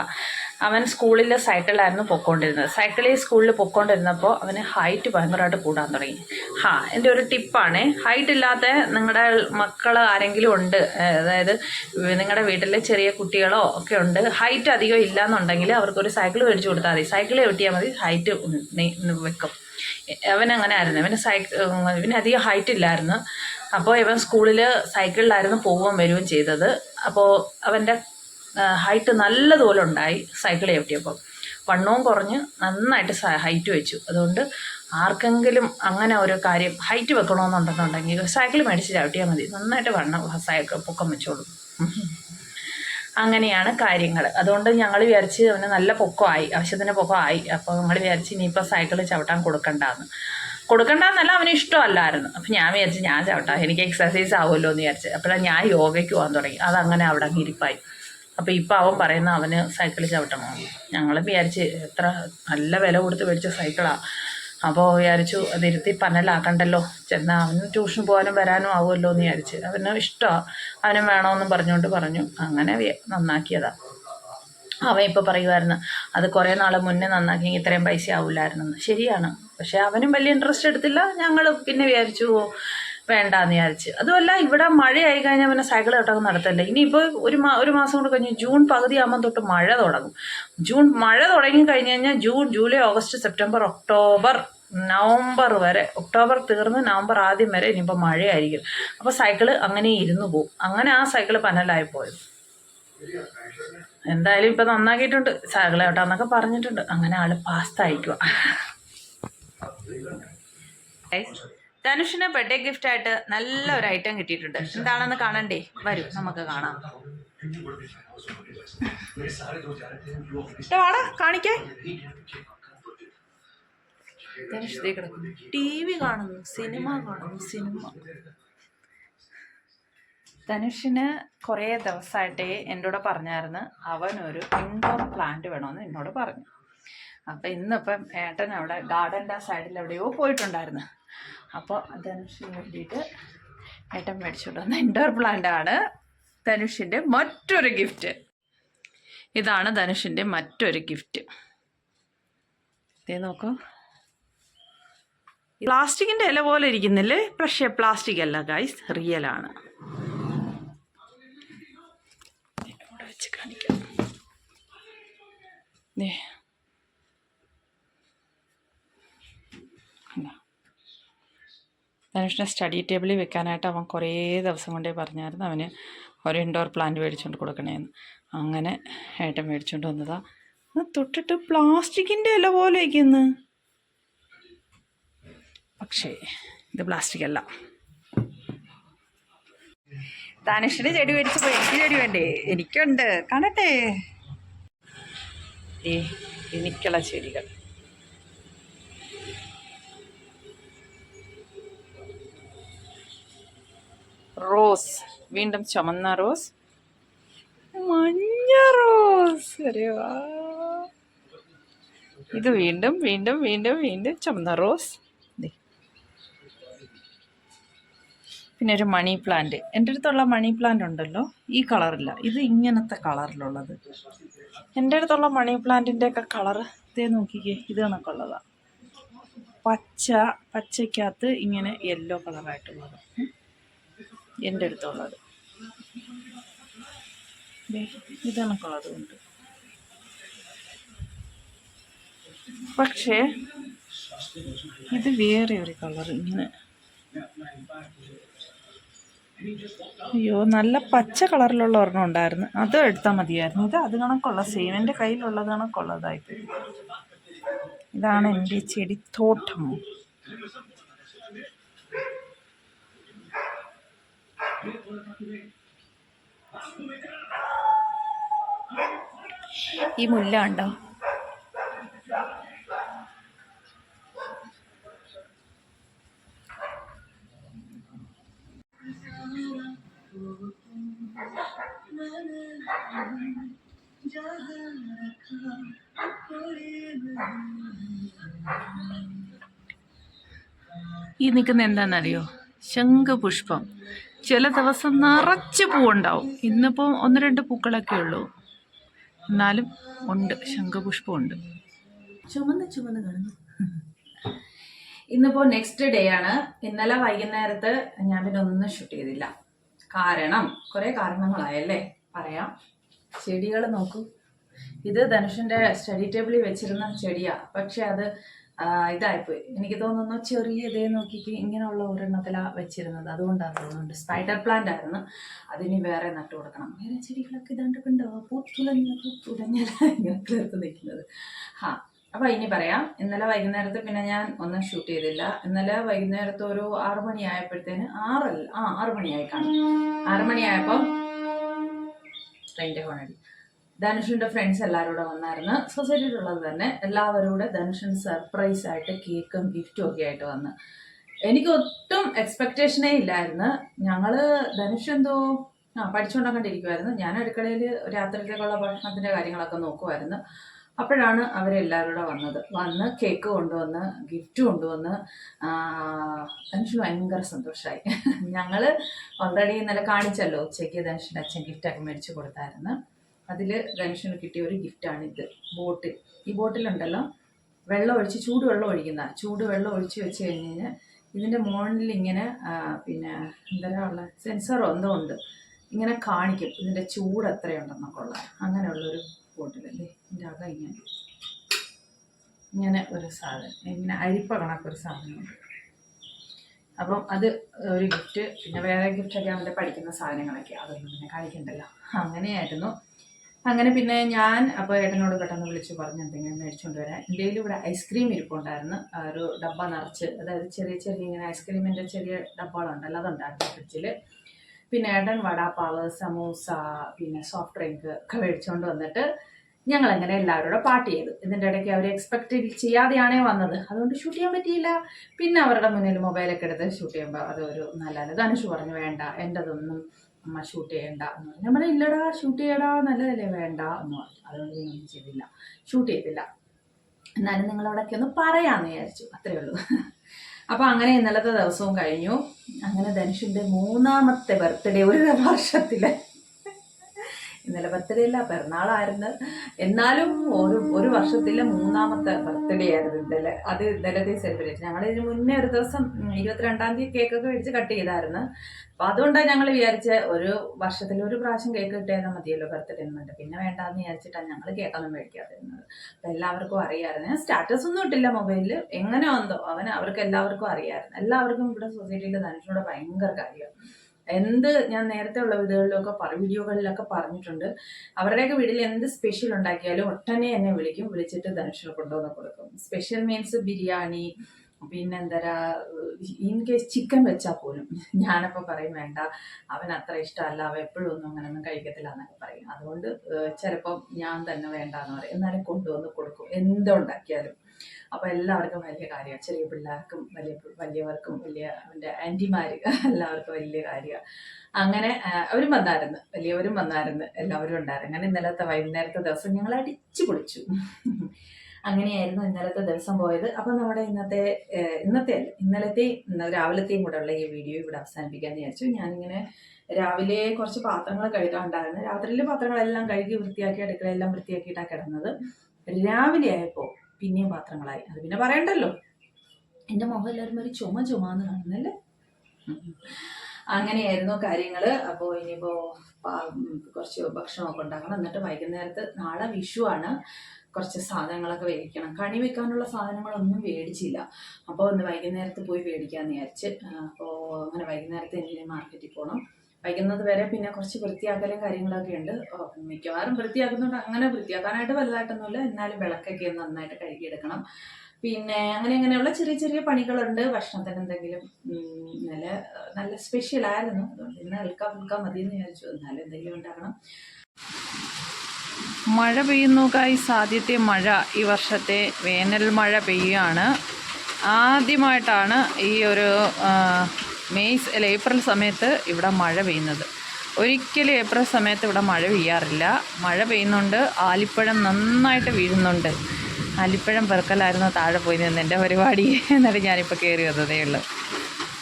അവൻ സ്കൂളിൽ സൈക്കിളിലായിരുന്നു പൊക്കോണ്ടിരുന്നത്. സൈക്കിളിൽ സ്കൂളിൽ പൊക്കോണ്ടിരുന്നപ്പോൾ അവന് ഹൈറ്റ് ഭയങ്കരമായിട്ട് കൂടാൻ തുടങ്ങി. ഹാ എന്റെ ഒരു ടിപ്പാണ്. ഹൈറ്റ് ഇല്ലാത്ത നിങ്ങളുടെ മക്കൾ ആരെങ്കിലും ഉണ്ട്? അതായത് നിങ്ങളുടെ വീട്ടിലെ ചെറിയ കുട്ടികളോ ഒക്കെ ഉണ്ട്. ഹൈറ്റ് അധികം ഇല്ലാന്നുണ്ടെങ്കിൽ അവർക്കൊരു സൈക്കിൾ മേടിച്ചു കൊടുത്താൽ മതി. സൈക്കിൾ വെട്ടിയാൽ മതി. ഹൈറ്റ് വെക്കും. അവൻ അങ്ങനെ ആയിരുന്നു ഇവന് സൈക്കിൾ ഇവന് അധികം ഹൈറ്റ് ഇല്ലായിരുന്നു. അപ്പോൾ ഇവൻ സ്കൂളിൽ സൈക്കിളിലായിരുന്നു പോവുകയും വരികയും ചെയ്തത്. അപ്പോൾ അവന്റെ ഹൈറ്റ് നല്ലതുപോലെ ഉണ്ടായി സൈക്കിൾ ചവിട്ടിയപ്പോൾ. വണ്ണവും കുറഞ്ഞ് നന്നായിട്ട് ഹൈറ്റ് വെച്ചു. അതുകൊണ്ട് ആർക്കെങ്കിലും അങ്ങനെ ഒരു കാര്യം ഹൈറ്റ് വെക്കണമെന്നുണ്ടെന്നുണ്ടെങ്കിൽ സൈക്കിൾ മേടിച്ച് ചവിട്ടിയാൽ മതി. നന്നായിട്ട് വണ്ണം സൈക്കിൾ പൊക്കം വെച്ചോളും. അങ്ങനെയാണ് കാര്യങ്ങൾ അതുകൊണ്ട് ഞങ്ങൾ വിചാരിച്ച് അവന് നല്ല പൊക്കമായി ആവശ്യത്തിന് പൊക്കമായി. അപ്പോൾ ഞങ്ങൾ വിചാരിച്ച് ഇനിയിപ്പോൾ സൈക്കിൾ ചവിട്ടാൻ കൊടുക്കണ്ടെന്ന്. കൊടുക്കണ്ടെന്നല്ല അവന് ഇഷ്ടമല്ലായിരുന്നു. അപ്പം ഞാൻ വിചാരിച്ച് ഞാൻ ചവിട്ടാം എനിക്ക് എക്സസൈസ് ആവുമല്ലോ എന്ന് വിചാരിച്ച്. അപ്പോഴാണ് ഞാൻ യോഗയ്ക്ക് പോകാൻ തുടങ്ങി. അതങ്ങനെ അവിടെ ഇരിപ്പായി. അപ്പോൾ ഇപ്പോൾ അവൻ പറയുന്ന അവന് സൈക്കിൾ ചവിട്ടണം. ഞങ്ങൾ വിചാരിച്ച് എത്ര നല്ല വില കൊടുത്ത് മേടിച്ച സൈക്കിളാണ് അപ്പോൾ വിചാരിച്ചു അതിരുത്തി പന്നലാക്കണ്ടല്ലോ ചെന്നാൽ അവന് ട്യൂഷൻ പോകാനും വരാനും ആവുമല്ലോ എന്ന് വിചാരിച്ച്. അവന് ഇഷ്ടമാണ് അവനും വേണമെന്നും പറഞ്ഞുകൊണ്ട് പറഞ്ഞു. അങ്ങനെ നന്നാക്കിയതാണ് അവൻ ഇപ്പോൾ പറയുമായിരുന്നു അത് കുറേ നാൾ മുന്നേ നന്നാക്കിയെങ്കിൽ ഇത്രയും പൈസ ആവില്ലായിരുന്നു ശരിയാണ്. പക്ഷേ അവനും വലിയ ഇൻട്രസ്റ്റ് എടുത്തില്ല. ഞങ്ങൾ പിന്നെ വിചാരിച്ചു "ഓ, വേണ്ടാന്ന് വിചാരിച്ച്. അതുമല്ല ഇവിടെ മഴ ആയി കഴിഞ്ഞാൽ പിന്നെ സൈക്കിൾ കെട്ടൊക്കെ നടത്തല്ലേ? ഇനിയിപ്പോൾ ഒരു മാ ഒരു മാസം കൊണ്ട് കഴിഞ്ഞ് ജൂൺ പകുതി ആകുമ്പോൾ തൊട്ട് മഴ തുടങ്ങും. ജൂൺ മഴ തുടങ്ങി കഴിഞ്ഞ് കഴിഞ്ഞാൽ June July August September October November വരെ ഒക്ടോബർ തീർന്ന് നവംബർ ആദ്യം വരെ ഇനിയിപ്പോൾ മഴയായിരിക്കും. അപ്പോൾ സൈക്കിൾ അങ്ങനെ ഇരുന്ന് പോകും അങ്ങനെ ആ സൈക്കിൾ പനലായി പോയത്. എന്തായാലും ഇപ്പം നന്നാക്കിയിട്ടുണ്ട്. സൈക്കിൾ കേട്ടാന്നൊക്കെ പറഞ്ഞിട്ടുണ്ട്. അങ്ങനെ ആൾ പാസ്ത അയക്കുക ധനുഷിന് ബർത്ത്ഡേ ഗിഫ്റ്റ് ആയിട്ട് നല്ല ഒരു ഐറ്റം കിട്ടിയിട്ടുണ്ട്. എന്താണെന്ന് കാണണ്ടേ? വരൂ നമുക്ക് കാണാം. കാണിക്കേ. ധനുഷ് ടി വി കാണുന്നു സിനിമ കാണുന്നു സിനിമ ധനുഷിന് കുറേ ദിവസമായിട്ടേ എന്നോട് പറഞ്ഞായിരുന്നു. അവനൊരു ഇൻഡോർ പ്ലാന്റ് വേണമെന്ന് എന്നോട് പറഞ്ഞു. അപ്പം ഇന്നിപ്പം ഏട്ടൻ അവിടെ ഗാർഡന്റെ സൈഡിൽ എവിടെയോ പോയിട്ടുണ്ടായിരുന്നു. അപ്പോൾ ധനുഷിന് വേണ്ടിയിട്ട് ഏട്ടൻ മേടിച്ചുകൊണ്ട് വന്ന ഇൻഡോർ പ്ലാന്റ് ആണ് ധനുഷിന്റെ മറ്റൊരു ഗിഫ്റ്റ് ഇതാണ് ധനുഷിന്റെ മറ്റൊരു ഗിഫ്റ്റ് ഇതേ നോക്കൂ. പ്ലാസ്റ്റിക്കിന്റെ ഇല പോലെ ഇരിക്കുന്നില്ലേ? പക്ഷേ പ്ലാസ്റ്റിക് അല്ല ഗൈസ് റിയലാണ് വെച്ച് കാണിക്കാം ദേ. കണ്ടോ? ധനുഷിനെ സ്റ്റഡി ടേബിളിൽ വെക്കാനായിട്ട് അവൻ കുറേ ദിവസം കൊണ്ടേ പറഞ്ഞായിരുന്നു. അവന് ഒരു ഇൻഡോർ പ്ലാന്റ് മേടിച്ചുകൊണ്ട് കൊടുക്കണേന്ന്. അങ്ങനെ ഏട്ടൻ മേടിച്ചുകൊണ്ട് വന്നതാണ് തൊട്ടിട്ട് പ്ലാസ്റ്റിക്കിന്റെ ഇല പോലെ ഇരിക്കുന്നു. പക്ഷേ ഇത് പ്ലാസ്റ്റിക് അല്ല. ധനുഷിന് ചെടി മേടിച്ചപ്പോൾ എനിക്ക് ചെടി വേണ്ടേ? എനിക്കുണ്ട്. കാണട്ടെ. എനിക്കുള്ള ചെടികൾ. റോസ്. വീണ്ടും ചുമന്ന റോസ്. മഞ്ഞ റോസ്. ഇത് വീണ്ടും വീണ്ടും വീണ്ടും വീണ്ടും ചുമന്ന റോസ്. പിന്നെ ഒരു മണി പ്ലാന്റ്. എന്റെ അടുത്തുള്ള മണി പ്ലാന്റ് ഉണ്ടല്ലോ. ഈ കളറില്ല. ഇത് ഇങ്ങനത്തെ കളറിലുള്ളത്. എന്റെ അടുത്തുള്ള മണി പ്ലാന്റിന്റെ ഒക്കെ കളറ് ഇതേ നോക്കിക്കേ. ഇത് കണക്കുള്ളതാണ് പച്ച പച്ചയ്ക്കകത്ത് ഇങ്ങനെ യെല്ലോ കളറായിട്ടുള്ളത്. എന്റെ അടുത്തുള്ളത്. ദേ, കൊണ്ട്. പക്ഷേ ഇത് വേറെ ഒരു കളർ ഇങ്ങനെ. അയ്യോ നല്ല പച്ച കളറിലുള്ള ഒരെണ്ണം ഉണ്ടായിരുന്നു. അത് എടുത്താൽ മതിയായിരുന്നു. ഇത് അത് കണക്കുള്ള സെയിം എന്റെ കയ്യിലുള്ളത് കണക്കുള്ളതായിപ്പോയി ഇതാണ് എന്റെ ചെടിത്തോട്ടം ഈ മുല്ല ഉണ്ടോ ഈ നിൽക്കുന്ന എന്താണെന്നറിയോ? ശംഖുപുഷ്പം. ചില ദിവസം നിറച്ച് പൂവുണ്ടാവും. ഇന്നിപ്പോൾ ഒന്ന് രണ്ട് പൂക്കളൊക്കെ ഉള്ളൂ. എന്നാലും ഉണ്ട്. ശംഖപുഷ്പമുണ്ട്. ചുമന്ന് ചുമന്ന് കാണുന്നു. ഇന്നിപ്പോൾ നെക്സ്റ്റ് ഡേ ആണ്. ഇന്നലെ വൈകുന്നേരത്ത് ഞാൻ പിന്നെ ഒന്നും ഷൂട്ട് ചെയ്തില്ല. കാരണം കുറേ കാരണങ്ങളായല്ലേ? പറയാം. ചെടികൾ നോക്കൂ. ഇത് ധനുഷിന്റെ സ്റ്റഡി ടേബിളിൽ വെച്ചിരുന്ന ചെടിയാ. പക്ഷെ അത് ഇതായിപ്പോയി. എനിക്ക് തോന്നുന്നു ചെറിയ ഇതേ നോക്കിയിട്ട് ഇങ്ങനെയുള്ള ഒരെണ്ണത്തിലാണ് വെച്ചിരുന്നത്. അതുകൊണ്ടാണ് തോന്നുന്നുണ്ട് സ്പൈഡർ പ്ലാന്റ് ആയിരുന്നു. അതിന് വേറെ നട്ടു കൊടുക്കണം. വേറെ ചെടികളൊക്കെ ഇതാണ്ട് കണ്ടോ പൂത്തുലഞ്ഞ പൂത്തുലഞ്ഞ ഇങ്ങനെ നിൽക്കുന്നത്. ആ അപ്പോൾ ഇനി പറയാം. ഇന്നലെ വൈകുന്നേരത്ത് പിന്നെ ഞാൻ ഒന്നും ഷൂട്ട് ചെയ്തില്ല. ഇന്നലെ വൈകുന്നേരത്ത് ഒരു ആറു മണി ആയപ്പോഴത്തേന് ആറല്ല ആ ആറു മണിയായി കാണും. ആറു മണിയായപ്പോ ട്രെയിന്റെ ഹോണടി ധനുഷിന്റെ ഫ്രണ്ട്സ് എല്ലാവരും കൂടെ വന്നായിരുന്നു. സൊസൈറ്റിയിലുള്ളത് തന്നെ എല്ലാവരും കൂടെ ധനുഷിന് സർപ്രൈസ് ആയിട്ട് കേക്കും ഗിഫ്റ്റും ഒക്കെ ആയിട്ട് വന്ന്. എനിക്ക് ഒട്ടും എക്സ്പെക്റ്റേഷനേ ഇല്ലായിരുന്നു. ഞങ്ങൾ ധനുഷ് എന്തോ ആ പഠിച്ചുകൊണ്ടൊണ്ടിരിക്കുമായിരുന്നു ഞാൻ അടുക്കളയിൽ രാത്രിയിലേക്കുള്ള ഭക്ഷണത്തിന്റെ കാര്യങ്ങളൊക്കെ നോക്കുമായിരുന്നു അപ്പോഴാണ് അവരെല്ലാവരും കൂടെ വന്നത്. വന്ന് കേക്ക് കൊണ്ടുവന്ന് ഗിഫ്റ്റ് കൊണ്ടുവന്ന് ധനുഷിന് ഭയങ്കര സന്തോഷമായി ഞങ്ങൾ ഓൾറെഡി ഇന്നലെ കാണിച്ചല്ലോ ഉച്ചയ്ക്ക് ധനുഷിന്റെ അച്ഛൻ ഗിഫ്റ്റൊക്കെ മേടിച്ച് കൊടുത്തായിരുന്നു. അതിൽ ധനുഷിന് കിട്ടിയ ഒരു ഗിഫ്റ്റാണ് ഇത്. ബോട്ടിൽ. ഈ ബോട്ടിലുണ്ടല്ലോ വെള്ളം ഒഴിച്ച് ചൂടുവെള്ളം ഒഴിക്കുന്ന ചൂടുവെള്ളം ഒഴിച്ച് വെച്ച് കഴിഞ്ഞ് കഴിഞ്ഞാൽ ഇതിന്റെ മുകളിൽ ഇങ്ങനെ പിന്നെ എന്താ ഉള്ള സെൻസറോ എന്തോ ഉണ്ട് ഇങ്ങനെ കാണിക്കും. ഇതിന്റെ ചൂട് എത്രയുണ്ടെന്നൊക്കെ ഉള്ള അങ്ങനെയുള്ളൊരു ബോട്ടിലല്ലേ ഇതിന്റെ അകം ഇങ്ങനെ. ഇങ്ങനെ ഒരു സാധനം. ഇങ്ങനെ അരിപ്പ കണക്കൊരു സാധനമുണ്ട് അപ്പം അത് ഒരു ഗിഫ്റ്റ് പിന്നെ വേറെ ഗിഫ്റ്റൊക്കെ അവന്റെ പഠിക്കുന്ന സാധനങ്ങളൊക്കെ. അതൊന്നും പിന്നെ കാണിക്കണ്ടല്ലോ അങ്ങനെയായിരുന്നു. അങ്ങനെ പിന്നെ ഞാൻ അപ്പോൾ ഏട്ടനോട് പെട്ടെന്ന് വിളിച്ച് പറഞ്ഞു എന്തെങ്കിലും മേടിച്ചുകൊണ്ട് വരാൻ. എന്റെ ഇവിടെ ഐസ്ക്രീം ഇരിപ്പുണ്ടായിരുന്നു. ഒരു ഡബ്ബ നിറച്ച് അതായത് ചെറിയ ചെറിയ ഇങ്ങനെ ഐസ്ക്രീമിന്റെ ചെറിയ ഡബ്ബകളുണ്ടല്ലോ അതുണ്ടായിരുന്നു ഫ്രിഡ്ജിൽ പിന്നെ ഏട്ടൻ വടാപ്പാവ് സമൂസ പിന്നെ സോഫ്റ്റ് ഡ്രിങ്ക് ഒക്കെ മേടിച്ചുകൊണ്ട് വന്നിട്ട് ഞങ്ങൾ അങ്ങനെ എല്ലാവരും കൂടെ പാർട്ടി ചെയ്തു. ഇതിന്റെ ഇടയ്ക്ക് അവർ എക്സ്പെക്ട് ചെയ്യാതെയാണേ വന്നത്. അതുകൊണ്ട് ഷൂട്ട് ചെയ്യാൻ പറ്റിയില്ല. പിന്നെ അവരുടെ മുന്നിൽ മൊബൈലൊക്കെ എടുത്ത് ഷൂട്ട് ചെയ്യുമ്പോൾ അതൊരു നല്ലത് ധനുഷ് പറഞ്ഞു വേണ്ട എന്റെതൊന്നും അമ്മ ഷൂട്ട് ചെയ്യണ്ട എന്ന് പറഞ്ഞു. നമ്മൾ ഇല്ലടാ ഷൂട്ട് ചെയ്യടാ നല്ലതല്ലേ വേണ്ട എന്ന് പറഞ്ഞു. അതുകൊണ്ട് ഞാൻ ചെയ്തില്ല. ഷൂട്ട് ചെയ്തില്ല. എന്നാലും നിങ്ങളവിടൊക്കെ ഒന്ന് പറയാമെന്ന് വിചാരിച്ചു. അത്രേ ഉള്ളൂ. അപ്പോൾ അങ്ങനെ ഇന്നലത്തെ ദിവസവും കഴിഞ്ഞു. അങ്ങനെ ധനുഷിന്റെ മൂന്നാമത്തെ ബർത്ത്ഡേ ഒരു വർഷത്തിലെ. ഇന്നലെ ബർത്ത്ഡേ അല്ല പിറന്നാളായിരുന്നു എന്നാലും ഒരു ഒരു വർഷത്തിലെ മൂന്നാമത്തെ ബർത്ത്ഡേ ആയിരുന്നു ഇന്നലെ. അത് ഇന്നലത്തെ സെലിബ്രേറ്റ് ഞങ്ങൾ ഇതിന് മുന്നേ ഒരു ദിവസം ഇരുപത്തിരണ്ടാം തീയതി കേക്കൊക്കെ മേടിച്ച് കട്ട് ചെയ്തായിരുന്നു. അപ്പോൾ അതുകൊണ്ടാണ് ഞങ്ങൾ വിചാരിച്ച ഒരു വർഷത്തിൽ ഒരു പ്രാവശ്യം കേക്ക് കിട്ടിയാൽ മതിയല്ലോ ബർത്ത്ഡേ എന്നുണ്ട് പിന്നെ വേണ്ടാന്ന് വിചാരിച്ചിട്ടാണ് ഞങ്ങൾ കേക്കൊന്നും മേടിക്കാതിരുന്നത്. അപ്പോൾ എല്ലാവർക്കും അറിയാമായിരുന്നു ഞാൻ സ്റ്റാറ്റസ് ഒന്നും ഇട്ടില്ല മൊബൈലിൽ എങ്ങനെ വന്നോ അവന് അവർക്ക് എല്ലാവർക്കും അറിയാമായിരുന്നു എല്ലാവർക്കും ഇവിടെ സൊസൈറ്റിയിൽ ധനുഷിനോട് ഭയങ്കര കാര്യമാണ് എന്ത് ഞാൻ നേരത്തെ ഉള്ള വീടുകളിലൊക്കെ വീഡിയോകളിലൊക്കെ പറഞ്ഞിട്ടുണ്ട്. അവരുടെയൊക്കെ വീട്ടിൽ എന്ത് സ്പെഷ്യൽ ഉണ്ടാക്കിയാലും ഒട്ടനെ എന്നെ വിളിക്കും. വിളിച്ചിട്ട് ധനുഷിനെ കൊണ്ടുവന്ന് കൊടുക്കും. സ്പെഷ്യൽ മീൻസ് ബിരിയാണി പിന്നെന്തരാ ഇൻ കേസ് ചിക്കൻ വെച്ചാൽ പോലും. ഞാനപ്പോൾ പറയും വേണ്ട അവൻ അത്ര ഇഷ്ടമല്ല അവൻ എപ്പോഴും ഒന്നും അങ്ങനെയൊന്നും കഴിക്കത്തില്ല എന്നൊക്കെ പറയും. അതുകൊണ്ട് ചിലപ്പം ഞാൻ തന്നെ വേണ്ട എന്ന് പറയും. എന്നാലും കൊണ്ടുവന്ന് കൊടുക്കും. എന്തുണ്ടാക്കിയാലും. അപ്പോൾ എല്ലാവർക്കും വലിയ കാര്യമാണ് ചെറിയ പിള്ളേർക്കും വലിയ വലിയവർക്കും വലിയ അവന്റെ ആന്റിമാർ [LAUGHS] എല്ലാവർക്കും വലിയ കാര്യമാണ് അങ്ങനെ അവരും വന്നായിരുന്നു. വലിയവരും വന്നായിരുന്നു. എല്ലാവരും ഉണ്ടായിരുന്നു. അങ്ങനെ ഇന്നലത്തെ വൈകുന്നേരത്തെ ദിവസം ഞങ്ങൾ അടിച്ചു പൊളിച്ചു. [LAUGHS] അങ്ങനെയായിരുന്നു ഇന്നലത്തെ ദിവസം പോയത്. അപ്പം നമ്മുടെ ഇന്നത്തെ ഇന്നത്തെ അല്ല ഇന്നലത്തെയും ഇന്ന് രാവിലത്തെയും കൂടെ ഉള്ള ഈ വീഡിയോ ഇവിടെ അവസാനിപ്പിക്കാമെന്ന് വിചാരിച്ചു. ഞാനിങ്ങനെ രാവിലെ കുറച്ച് പാത്രങ്ങൾ കഴുകാണ്ടായിരുന്നു. രാത്രിയിലെ പാത്രങ്ങളെല്ലാം കഴുകി വൃത്തിയാക്കി അടുക്കളയെല്ലാം വൃത്തിയാക്കിയിട്ടാണ് കിടന്നത്. രാവിലെ ആയപ്പോൾ പിന്നെയും പാത്രങ്ങളായി. അത് പിന്നെ പറയണ്ടല്ലോ. എന്റെ മുഖം എല്ലാവരും ഒരു ചുമ ചുമന്ന് കാണുന്നല്ലേ. അങ്ങനെയായിരുന്നു കാര്യങ്ങൾ അപ്പോൾ ഇനിയിപ്പോൾ കുറച്ച് ഭക്ഷണമൊക്കെ ഉണ്ടാക്കണം. എന്നിട്ട് വൈകുന്നേരത്ത് നാളെ വിഷു ആണ്. കുറച്ച് സാധനങ്ങളൊക്കെ മേടിക്കണം കണി വെക്കാനുള്ള സാധനങ്ങളൊന്നും മേടിച്ചില്ല അപ്പോൾ ഒന്ന് വൈകുന്നേരത്ത് പോയി മേടിക്കാമെന്ന് വിചാരിച്ച്. അപ്പോൾ അങ്ങനെ വൈകുന്നേരത്ത് എന്തിനും മാർക്കറ്റിൽ പോകണം വൈകുന്നത് വരെ പിന്നെ കുറച്ച് വൃത്തിയാക്കലും കാര്യങ്ങളൊക്കെ ഉണ്ട്. മിക്കവാറും വൃത്തിയാക്കുന്നുണ്ട്. അങ്ങനെ വൃത്തിയാക്കാനായിട്ട് വലുതായിട്ടൊന്നുമില്ല. എന്നാലും വിളക്കൊക്കെ നന്നായിട്ട് കഴുകിയെടുക്കണം. പിന്നെ അങ്ങനെ അങ്ങനെയുള്ള ചെറിയ ചെറിയ പണികളുണ്ട്. ഭക്ഷണത്തിന് എന്തെങ്കിലും നല്ല നല്ല സ്പെഷ്യൽ ആയിരുന്നു. അതുകൊണ്ട് ഇന്ന് അൽക്ക ഫുൽക്ക മതി എന്ന് വിചാരിച്ചു. എന്നാലും എന്തെങ്കിലും ഉണ്ടാക്കണം. മഴ പെയ്യുന്നു ഗൈസ് ആദ്യത്തെ മഴ ഈ വർഷത്തെ വേനൽ മഴ പെയ്യുകയാണ് ആദ്യമായിട്ടാണ് ഈ ഒരു ആ, മെയ് സ്- അല്ല ഏപ്രിൽ സമയത്ത് ഇവിടെ മഴ പെയ്യുന്നത്. ഒരിക്കലും ഏപ്രിൽ സമയത്ത് ഇവിടെ മഴ പെയ്യാറില്ല. മഴ പെയ്യുന്നുണ്ട്. ആലിപ്പഴം നന്നായിട്ട് വീഴുന്നുണ്ട്. ആലിപ്പഴം പെറുക്കലായിരുന്നു താഴെ പോയി നിന്ന് എന്റെ പരിപാടി. എന്നിട്ട് ഞാനിപ്പോൾ കയറി വന്നതേ ഉള്ളൂ.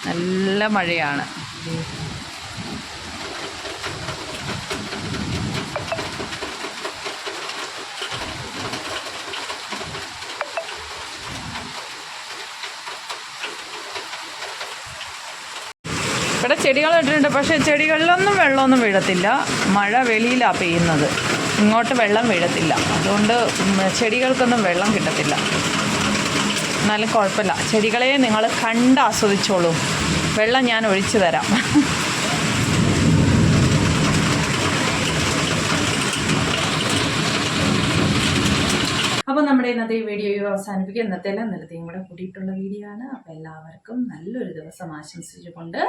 നല്ല മഴയാണ് ഇവിടെ ചെടികൾ ഇട്ടിട്ടുണ്ട്. പക്ഷേ ചെടികളിലൊന്നും വെള്ളമൊന്നും വീഴത്തില്ല. മഴ വെളിയിലാണ് പെയ്യുന്നത്. ഇങ്ങോട്ട് വെള്ളം വീഴത്തില്ല. അതുകൊണ്ട് ചെടികൾക്കൊന്നും വെള്ളം കിട്ടത്തില്ല. എന്നാലും കുഴപ്പമില്ല. ചെടികളെ നിങ്ങൾ കണ്ട് ആസ്വദിച്ചോളൂ വെള്ളം ഞാൻ ഒഴിച്ചു തരാം. അപ്പോൾ നമ്മുടെ ഇന്നത്തെ ഈ വീഡിയോ അവസാനിപ്പിക്കുക ഇന്നത്തെ എല്ലാം നിലത്തെയും കൂടെ കൂടിയിട്ടുള്ള വീഡിയോ ആണ്. അപ്പോൾ എല്ലാവർക്കും നല്ലൊരു ദിവസം ആശംസിച്ചുകൊണ്ട്